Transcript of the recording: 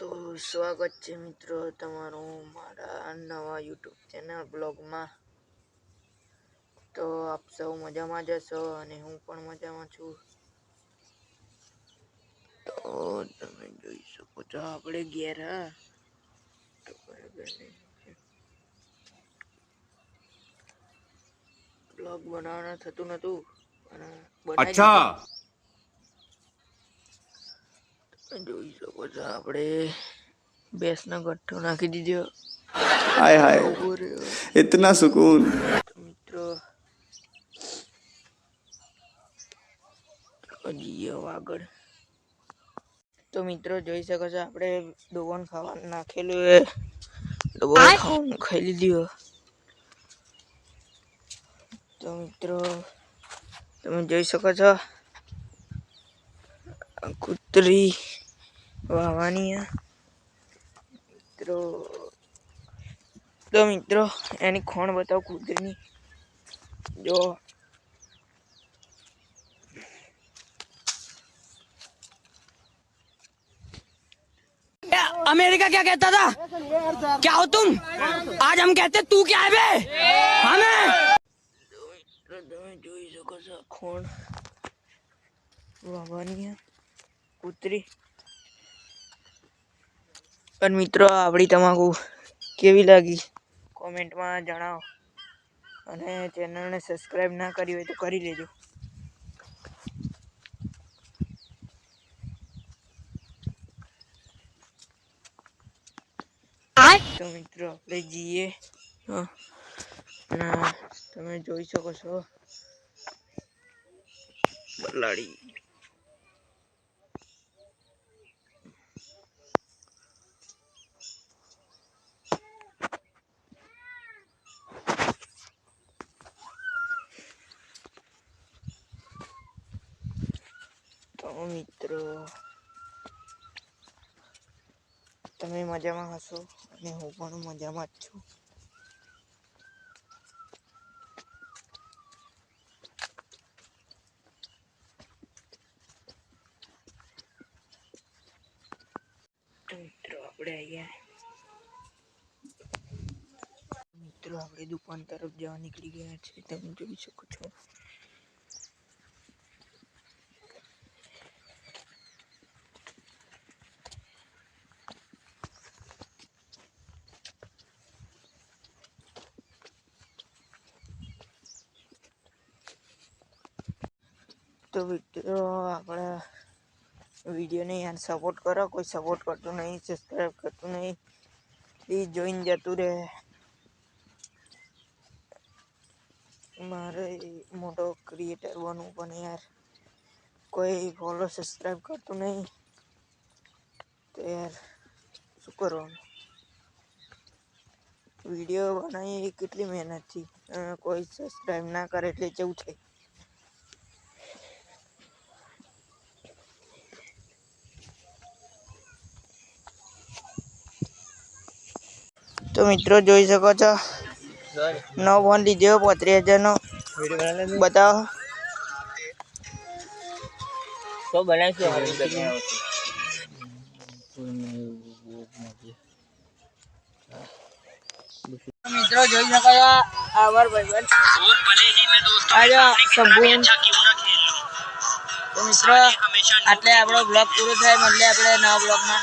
તો સ્વાગત છે મિત્રો તમારું મારા નવા યુટ્યુબ ચેનલ બ્લોગમાં. તો આપ સૌ મજામાં જશો અને હું પણ મજામાં છું. તો તમે જોઈ શકો છો આપણે ઘેર તો બરાબર બ્લોગ બનાવવાનું થતું નતું પણ અચ્છા. જોઈ શકો છો આપણે બેસનો ગઠ્ઠો નાખી દીધો. હાય હાય. ઇતના સુકૂન. મિત્રો જઈએ આગળ. તો મિત્રો જોઈ શકો છો આપણે ડોવન ખાવા નાખેલું એ ડોવન ખાવાનું ખાઈ લીધું તો મિત્રો તમે જોઈ શકો છો કૂતરી વાવાની આ. મિત્રો તો મિત્રો એની ખોણ બતાવો કૂતરીની જો अमेरिका क्या कहता था क्या हो तुम आज हम कहते तू क्या है बे हमें તો મિત્રો તમે જોઈ શકો છો આ ખોણ વાવાની આ કૂતરી પણ મિત્રો, આપણી તમાકુ કેવી લાગી? કોમેન્ટમાં જણાવો. અને ચેનલને સબસ્ક્રાઈબ ના કરી હોય તો કરી લેજો. તો મિત્રો, આપણે જઈએ. તમે જોઈ શકો છો. બલાડી. મિત્રો. તમે મજામાં હશો? અને હું પણ મજામાં જ છું. મિત્રો, આપણે અહીંયા મિત્રો, આપણે દુકાન તરફ જવા નીકળી ગયા છે. તમે જોઈ શકો છો. તો વીડિયો આપણા વિડીયોને યાર સપોર્ટ કરો, કોઈ સપોર્ટ કરતું નહીં સબસ્ક્રાઈબ કરતું નહીં પ્લીઝ જોઈને જતું રહે. મારે મોટો ક્રિએટર બનવું પણ યાર. કોઈ ફોલો સબસ્ક્રાઈબ કરતું નહીં. તો યાર, શું કરવાનું? વીડિયો બનાવી કેટલી મહેનતથી. કોઈ સબસ્ક્રાઈબ ના કરે એટલે જેવું થાય? તો મિત્રો જોઈ શકો છો. નવો ફોન લીધો પોત્રીસ હજાર નો બતાવો મિત્રો જોઈ શકો છો આવર ભાઈબંધ. આટલે આપણો બ્લોગ પૂરો થાય મળીએ આપણે નવા બ્લોકમાં